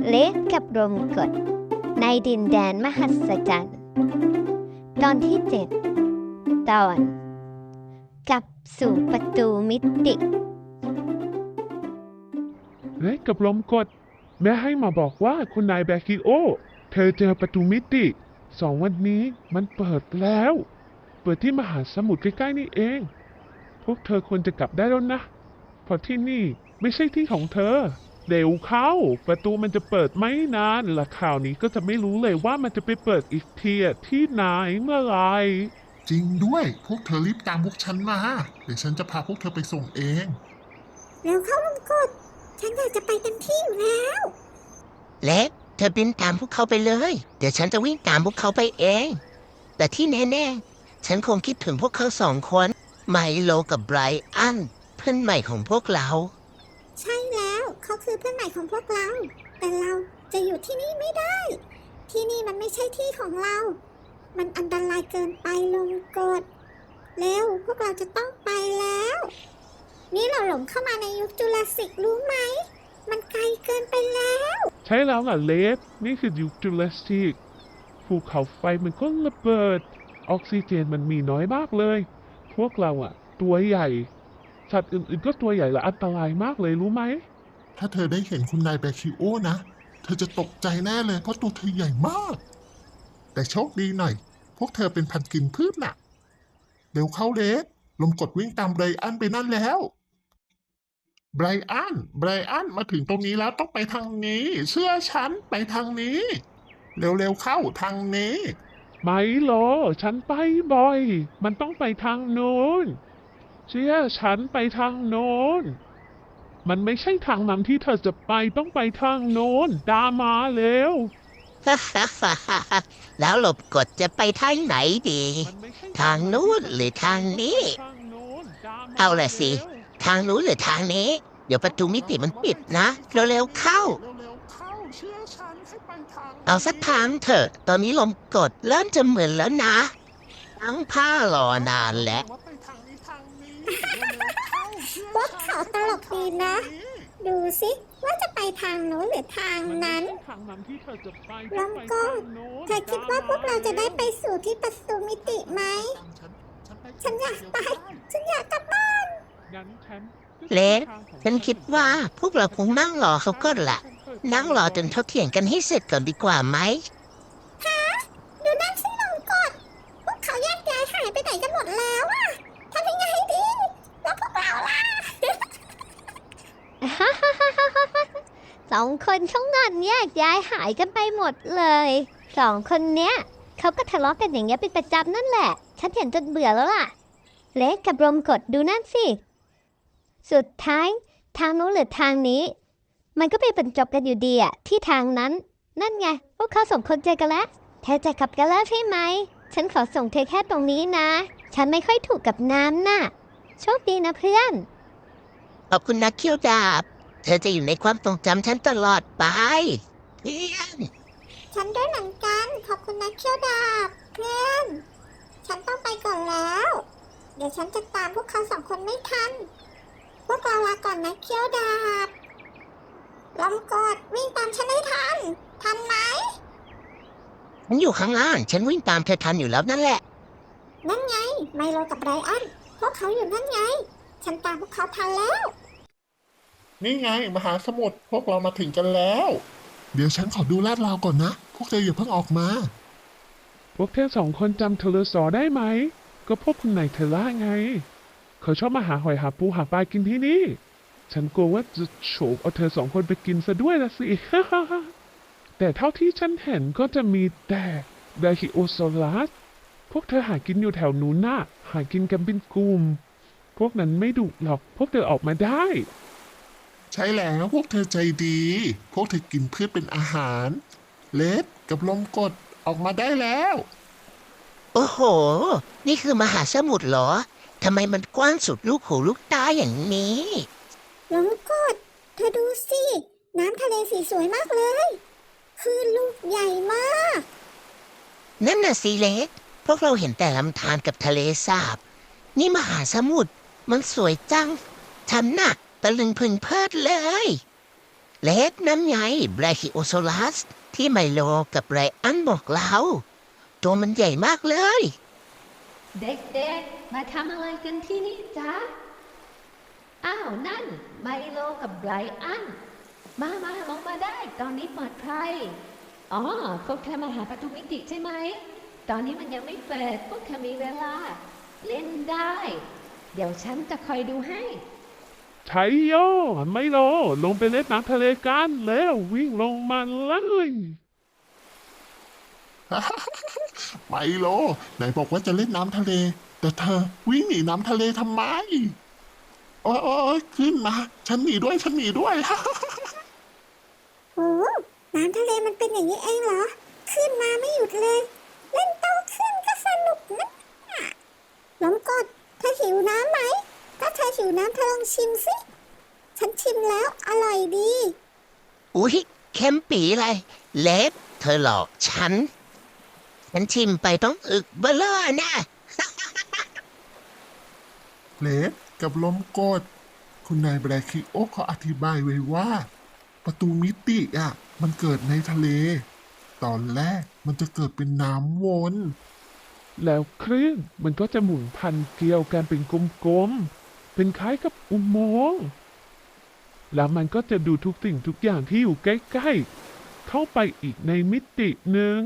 เละกับลมกดในดินแดนมหัศจรรย์ ตอนที่เจ็ดตอน กลับสู่ประตูมิติเล็กกับลมกด แม่ให้มาบอกว่าคุณนายแบคิโอ เธอเจอประตูมิติสองวันนี้มันเปิดแล้ว เปิดที่มหาสมุทรใกล้ๆนี่เอง พวกเธอควรจะกลับได้แล้วนะเพราะที่นี่ไม่ใช่ที่ของเธอ เร็วเข้า ประตูมันจะเปิดไม่นานและข่าวนี้ก็จะไม่รู้เลยว่ามันจะไปเปิดอีกทีอะที่ไหนเมื่อไหรจริงด้วย พวกเธอรีบตามพวกฉันมา เดี๋ยวฉันจะพาพวกเธอไปส่งเองเร็วเข้าลมกดฉันอยากจะไปเต็มที่อยู่แล้ว เล็กเธอบินตามพวกเขาไปเลย เดี๋ยวฉันจะวิ่งตามพวกเขาไปเอง แต่ที่แน่ๆ ฉันคงคิดถึงพวกเขาสองคน ไมโลกับไบรอัน เพื่อนใหม่ของพวกเราใช่แล้ว เขาคือเพื่อนใหม่ของพวกเรา แต่เราจะอยู่ที่นี่ไม่ได้ ที่นี่มันไม่ใช่ที่ของเรา มันอันตรายเกินไปลงกดเร็วพวกเราจะต้องไปแล้ว นี่เราหลงเข้ามาในยุคจุลศิกรู้ไหม มันไกลเกินไปแล้ว ใช่แล้วล่ะเลสนี่คือยุคจูเลสติกภูเขาไฟมันก็ระเบิด ออกซิเจนมันมีน้อยมากเลย พวกเราอะตัวใหญ่ สัตว์อื่นๆก็ตัวใหญ่และอันตรายมากเลยรู้ไหม ถ้าเธอได้เห็นคุณนายแบคิโอนะ เธอจะตกใจแน่เลยเพราะตัวเธอใหญ่มาก แต่โชคดีหน่อย พวกเธอเป็นพันกินพืชน่ะเร็วเข้าเลสลมกดวิ่งตามไบรอันไปนั่นแล้วไบรอันไบรอันมาถึงตรงนี้แล้วต้องไปทางนี้ เชื่อฉันไปทางนี้ เร็วๆเข้าทางนี้ไมโล ฉันไปบ่อย มันต้องไปทางโน้น เชื่อฉันไปทางโน้น มันไม่ใช่ทางนั้นที่เธอจะไปต้องไปทางโน้นตามมาเร็ว แล้วหลบกดจะไปทางไหนดี ทางนู้นหรือทางนี้ เอาละสิ ทางนู้นหรือทางนี้ เดี๋ยวประตูมิติมันปิดนะ เร็วๆเข้า เอาสักทางเถอะ ตอนนี้ลมกดเริ่มจะเหมือนแล้วนะตั้งผ้ารอนานแล้ว ร็วๆเขาเชื่อพวกเขาตลกดีนะ ดูสิว่าจะไปทางโน้นหรือทางนั้นทางนั้นที่เธอจะไปล้วก็เธอคิดว่าพวกเราจะได้ไปสู่ที่ประตูมิติไหม ฉันอยากไป ฉันอยากกลับบ้านเล็กฉันคิดว่าพวกเราคงนั่งรอเขาก็ละนั่งรอจนเขาเถียงกันให้เสร็จก่อนดีกว่าไหม ดูนั่นสิลงกด พวกเขาแยกย้ายหายไปไหนกันหมดแล้วอะทำยังไงดี แล้วพวกเราล่ะ สองคนช่องงานแยกย้ายหายกันไปหมดเลยสองคนเนี้ยเขาก็ทะเลาะกันอย่างเงี้ยเป็นประจำนั่นแหละ ฉันเห็นจนเบื่อแล้วล่ะ เล็กกับลมกดดูนั่นสิ สุดท้ายทางนู้นหรือทางนี้ มันก็ไปบรรจบกันอยู่ดีอะที่ทางนั้น นั่นไง พวกเขาสองคนเจอกันแล้วเธอจะกลับกันแล้วใช่ไหม ฉันขอส่งเธอแค่ตรงนี้นะ ฉันไม่ค่อยถูกกับน้ำน่ะ โชคดีนะเพื่อน ขอบคุณนักเคียวดาบ เธอจะอยู่ในความทรงจำฉันตลอดไปเพื่อนฉันด้วยเหมือนกัน ขอบคุณนะเคียวดาบเพื่อน ฉันต้องไปก่อนแล้ว เดี๋ยวฉันจะตามพวกเขาสองคนไม่ทัน พวกเราลาก่อนนะเคียวดาบลมกดวิ่งตามฉันให้ทัน ทันไหม ฉันอยู่ข้างล่าง ฉันวิ่งตามเธอทันอยู่แล้วนั่นแหละ นั่นไง ไมโลกับไรอัน พวกเขาอยู่นั่นไง ฉันตามพวกเขาทันแล้ว นี่ไงมหาสมุทรพวกเรามาถึงกันแล้ว เดี๋ยวฉันขอดูลาดราวก่อนนะ พวกเธออย่าเพิ่งออกมา พวกเธอสองคนจำเทเลสอได้ไหม ก็พวกคุณนายเทล่าไง เขาชอบมาหาหอยหาปูหาปลากินที่นี่ ฉันกลัวว่าจะโฉบเอาเธอสองคนไปกินซะด้วยละสิ แต่เท่าที่ฉันเห็นก็จะมีแต่ไดฮิโอซอลัสพวกเธอหากินอยู่แถวนู้นน่ะ หากินกันเป็นกลุ่ม พวกนั้นไม่ดุหรอก พวกเธอออกมาได้ ใช่แล้วพวกเธอใจดี พวกเธอกินพืชเป็นอาหาร เลดกับลมกดออกมาได้แล้ว โอ้โห นี่คือมหาสมุทรเหรอทำไมมันกว้างสุดลูกหูลูกตาอย่างนี้ลมกดเธอดูสิ น้ำทะเลสีสวยมากเลย คือลูกใหญ่มาก นั่นน่ะสิเล็ก พวกเราเห็นแต่ลำธารกับทะเลสาบ นี่มหาสมุทรมันสวยจังฉันน่ะ ตะลึงพึงเพิดเลย เลสนั่นไงไบรคิโอโซลัส ที่ไมโลกับไรอันบอกเรา ตัวมันใหญ่มากเลย เด็กๆ มาทำอะไรกันที่นี่จ๊ะ อ้าว นั่น ไมโลกับไบรอัน มามาลงมาได้ ตอนนี้ปลอดภัย อ๋อ พวกเธอมาหาประตูมิติใช่ไหม ตอนนี้มันยังไม่เปิด พวกเธอมีเวลา เล่นได้ เดี๋ยวฉันจะคอยดูให้ ใช้โย ไม่โลลงไปเล่นน้ำทะเลกันแล้ววิ่งลงมาเลยไมโลไหนบอกว่าจะเล่นน้ำทะเล แต่เธอวิ่งหนีน้ำทะเลทำไมโอ้ยโอ๊ยขึ้นมาฉันหนีด้วยฉันหนีด้วยโอ้น้ำทะเลมันเป็นอย่างนี้เองเหรอ ขึ้นมาไม่หยุดเลย เล่นโตขึ้นก็สนุกนะลองกดเธอหิวน้ำไหมถ้าเธอ หิวน้ำเธอลองชิมสิ ฉันชิมแล้วอร่อยดี อุ๊ยเข้มปีเลย เลสเธอหลอกฉัน ฉันชิมไปต้องอึกเบลอนะ เลสกับลมกด คุณนายแบรคิโอเขาอธิบายไว้ว่า ประตูมิติอะ มันเกิดในทะเล ตอนแรกมันจะเกิดเป็นน้ำวน แล้วคลื่นมันก็จะหมุนพันเกลียวกันเป็นกลมๆ เป็นคล้ายกับอุโมงค์แล้วมันก็จะดูทุกสิ่งทุกอย่างที่อยู่ใกล้ๆ เข้าไปอีกในมิติหนึ่ง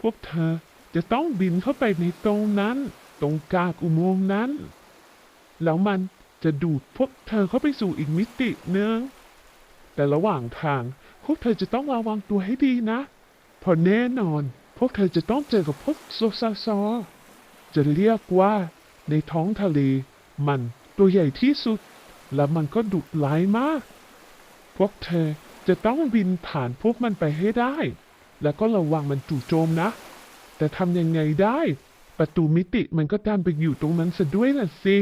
พวกเธอจะต้องบินเข้าไปในตรงนั้น ตรงกลางอุโมงค์นั้น แล้วมันจะดูดพวกเธอเข้าไปสู่อีกมิติหนึ่ง แต่ระหว่างทางพวกเธอจะต้องระวังตัวให้ดีนะ เพราะแน่นอน พวกเธอจะต้องเจอกับพวกโซซาซอ จะเรียกว่าในท้องทะเลมัน ตัวใหญ่ที่สุด และมันก็ดุร้ายมาก พวกเธอจะต้องบินผ่านพวกมันไปให้ได้ แล้วก็ระวังมันจู่โจมนะ แต่ทำยังไงได้ ประตูมิติมันก็ดันไปอยู่ตรงนั้นซะด้วยน่ะสิ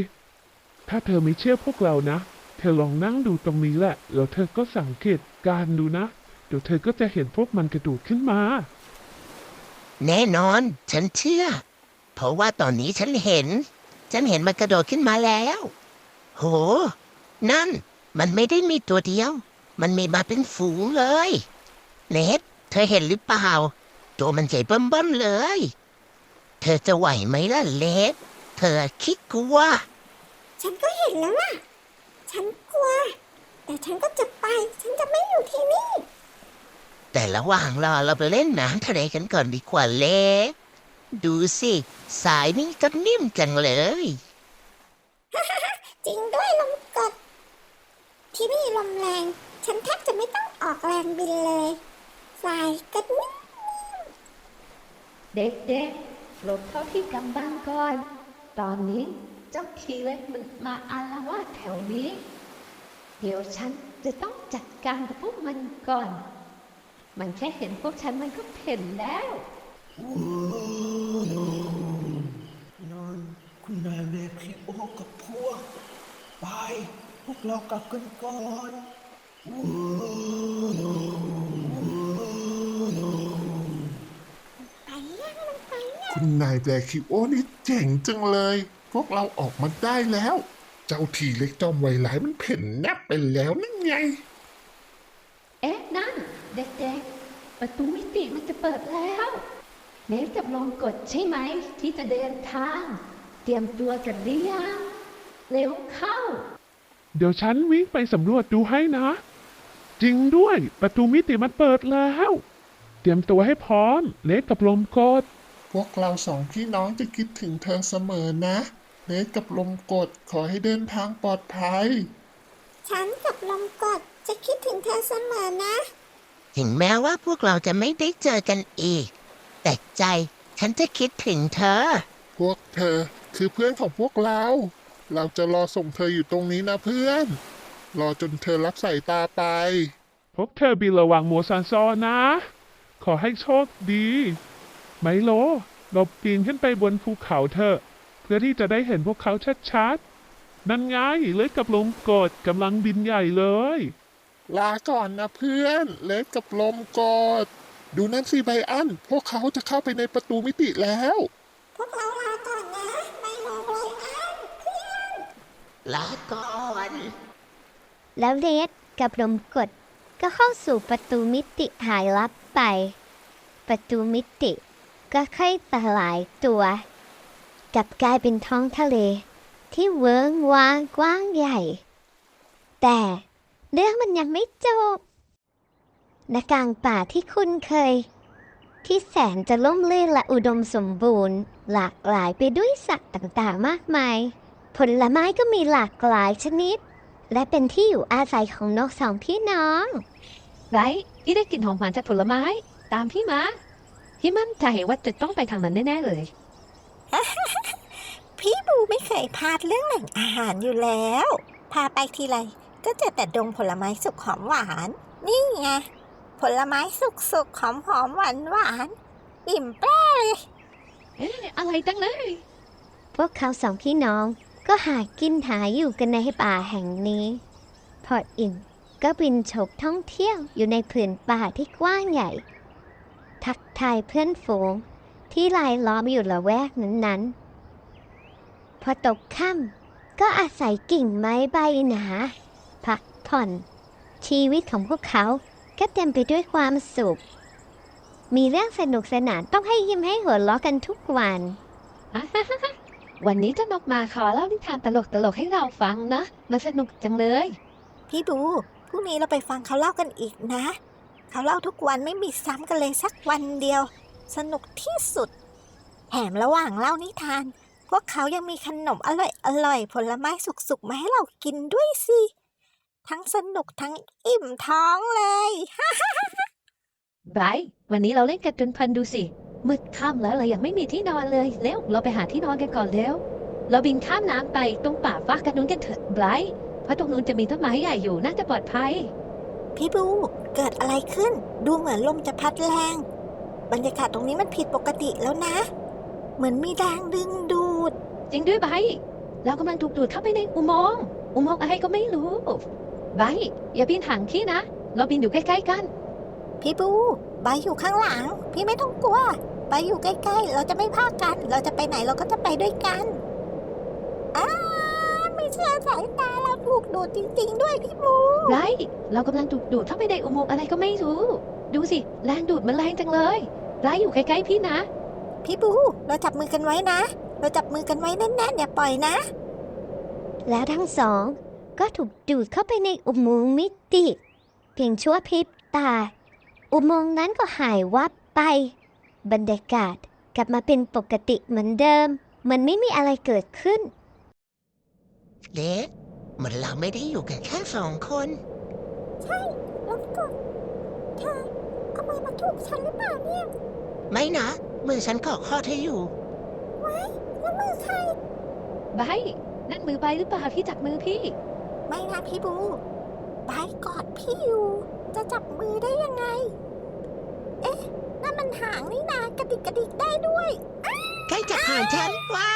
ถ้าเธอไม่เชื่อพวกเรานะ เธอลองนั่งดูตรงนี้แหละ แล้วเธอก็สังเกตการดูนะ เดี๋ยวเธอก็จะเห็นพวกมันกระโดดขึ้นมา แน่นอน ฉันเชื่อ เพราะว่าตอนนี้ฉันเห็น ฉันเห็นมันกระโดดขึ้นมาแล้ว โห นั่น มันไม่ได้มีตัวเดียว มันมีมาเป็นฝูงเลยเลสเธอเห็นหรือเปล่า ตัวมันใหญ่เบิ่มๆเลย เธอจะไหวไหมล่ะเลสเธอคิดกลัว ฉันก็เห็นแล้วล่ะฉันกลัว แต่ฉันก็จะไป ฉันจะไม่อยู่ที่นี่ แต่ระหว่างรอเราไปเล่นน้ำทะเลกันก่อนดีกว่าเล็กดูสิ สายนี่ก็นิ่มจังเลย จริงด้วยลมกด ที่นี่ลมแรง ฉันแทบจะไม่ต้องออกแรงบินเลยสายก็นิ่มเด็กๆหลบเข้าที่กำบังก่อน ตอนนี้เจ้าทีเล็กมันมาอาละวาดแถวนี้ เดี๋ยวฉันจะต้องจัดการกับพวกมันก่อน มันแค่เห็นพวกฉันมันก็เพ่นแล้ว นอนคุณนายเมคิโอกับพวก ไป พวกเรากลับกันก่อนไปยังลงไปยังคุณนายแบรคิโอนี่เจ๋งจังเลย พวกเราออกมาได้แล้ว เจ้าทีเล็กจอมไวร้ายมันเพ่นแนบไปแล้วนั่นไง เอ๊ะ นั่น เด็กๆ ประตูมิติมันจะเปิดแล้วเนฟจะลองกดใช่ไหม ที่จะเดินทาง เตรียมตัวกันหรือยัง เร็วเข้า เดี๋ยวฉันวิ่งไปสำรวจดูให้นะ จริงด้วยประตูมิติมันเปิดแล้ว เตรียมตัวให้พร้อม เล็กกับลมกด พวกเราสองพี่น้องจะคิดถึงเธอเสมอนะ เลสกับลมกดขอให้เดินทางปลอดภัย ฉันกับลมกดจะคิดถึงเธอเสมอนะ ถึงแม้ว่าพวกเราจะไม่ได้เจอกันอีก แต่ใจฉันจะคิดถึงเธอ พวกเธอคือเพื่อนของพวกเรา เราจะรอส่งเธออยู่ตรงนี้นะเพื่อน รอจนเธอรับสายตาไป พวกเธอบินระวังโมซันซอนะ ขอให้โชคดี ไมโล เราปีนขึ้นไปบนภูเขาเถอะ เพื่อที่จะได้เห็นพวกเขาชัดๆ นั่นไงเล็กกับลมกดกำลังบินใหญ่เลย ลาก่อนนะเพื่อน เลสกับลมกด ดูนั่นสิไบอัน พวกเขาจะเข้าไปในประตูมิติแล้ว พวกเราลาก่อนนะ ไม่รอเลยอันเพื่อน ลาก่อน แล้วเรดกับลมกดก็เข้าสู่ประตูมิติหายลับไป ประตูมิติก็ค่อยสลายตัวกลับกลายเป็นท้องทะเล ที่เวิ้งว้างกว้างใหญ่ แต่เรื่องมันยังไม่จบณกลางป่าที่คุ้นเคย ที่แสนจะล่มลื่นและอุดมสมบูรณ์ หลากหลายไปด้วยสัตว์ต่างๆ มากมาย ผลไม้ก็มีหลากหลายชนิด และเป็นที่อยู่อาศัยของนกสองพี่น้อง ไรพี่ได้กลิ่นหอมหวานจากผลไม้ ตามพี่มาพี่มั่นใจว่าจะต้องไปทางนั้นแน่ๆเลย พี่บูไม่เคยพลาดเรื่องแหล่งอาหารอยู่แล้ว พาไปทีไรก็เจอแต่ดงผลไม้สุกหอมหวาน นี่ไงผลไม้สุกสุกหอมหอมหวานหวานๆอิ่มแปร่เลย เอ๊ะอะไรตั้งเลย พวกเขาสองพี่น้อง ก็หากินหาอยู่กันในป่าแห่งนี้ พออิ่มก็บินฉกท่องเที่ยวอยู่ในผืนป่าที่กว้างใหญ่ ทักทายเพื่อนฝูงที่ลายล้อมอยู่ละแวกนั้นๆ พอตกค่ำก็อาศัยกิ่งไม้ใบหนา พักผ่อน ชีวิตของพวกเขาก็เต็มไปด้วยความสุข มีเรื่องสนุกสนานต้องให้ยิ้มให้หัวเราะกันทุกวัน วันนี้เจะนกมาขอเล่านิทานตลกๆให้เราฟังนะมันสนุกจังเลย พี่บูพรุ่งนี้เราไปฟังเขาเล่ากันอีกนะ เขาเล่าทุกวันไม่มีซ้ำกันเลยสักวันเดียว สนุกที่สุดแถมระหว่างเล่านิทาน พวกเขายังมีขนมอร่อยอร่อยๆผลไม้สุกๆมาให้เรากินด้วยสิ ทั้งสนุกทั้งอิ่มท้องเลย ไบรท์วันนี้เราเล่นกันจนเพลินดูสิ มืดค่ำแล้วเรายังไม่มีที่นอนเลยเร็วเราไปหาที่นอนกันก่อนเร็วเราบินข้ามน้ำไปตรงป่าฟ้ากันนู้นกันเถอะไบรท์เพราะตรงนู้นจะมีต้นไม้ใหญ่อยู่น่าจะปลอดภัย พี่บู เกิดอะไรขึ้น ดูเหมือนลมจะพัดแรง บรรยากาศตรงนี้มันผิดปกติแล้วนะ เหมือนมีแรงดึงดูด จริงด้วยไบรท์เรากำลังถูกดูดเข้าไปในอุโมงค์อุโมงค์อะไรก็ไม่รู้ไบรท์อย่าบินห่างพี่นะ เราบินอยู่ใกล้ๆกัน พี่บูใบอยู่ข้างหลัง พี่ไม่ต้องกลัว ใบอยู่ใกล้ๆ เราจะไม่พลาดกัน เราจะไปไหนเราก็จะไปด้วยกันอ้าไม่เชื่อสายตาเราถูกดูดจริง ๆ ด้วยพี่บูไรเรากำลังถูกดูดเข้าไปในอุโมงค์อะไรก็ไม่รู้ ดูสิแรงดูดมันแรงจังเลยไรอยู่ใกล้ๆพี่นะ พี่บูเราจับมือกันไว้นะ เราจับมือกันไว้แน่นๆอย่าปล่อยนะ แล้วทั้งสอง ก็ถูกดูดเข้าไปในอุโมงค์มิติ เพียงชั่วพริบตา อุโมงค์นั้นก็หายวับไป บรรยากาศกลับมาเป็นปกติเหมือนเดิม มันไม่มีอะไรเกิดขึ้นเล็กเหมือนเราไม่ได้อยู่กันแค่สองคนแล้วกดเธอเอามือมาถูกฉันหรือเปล่าเนี่ยไม่นะมือฉันเกาะข้อเธออยู่แล้วมือใคร ไบร์ทนั่นมือใบหรือเปล่าพี่จับมือพี่ ไม่นะพี่บูใบกอดพี่อยู่ จะจับมือได้ยังไง เอ๊ะ นั่นมันหางนี่นากระดิกกระดิกได้ด้วย ใกล้จะผ่านฉันไว้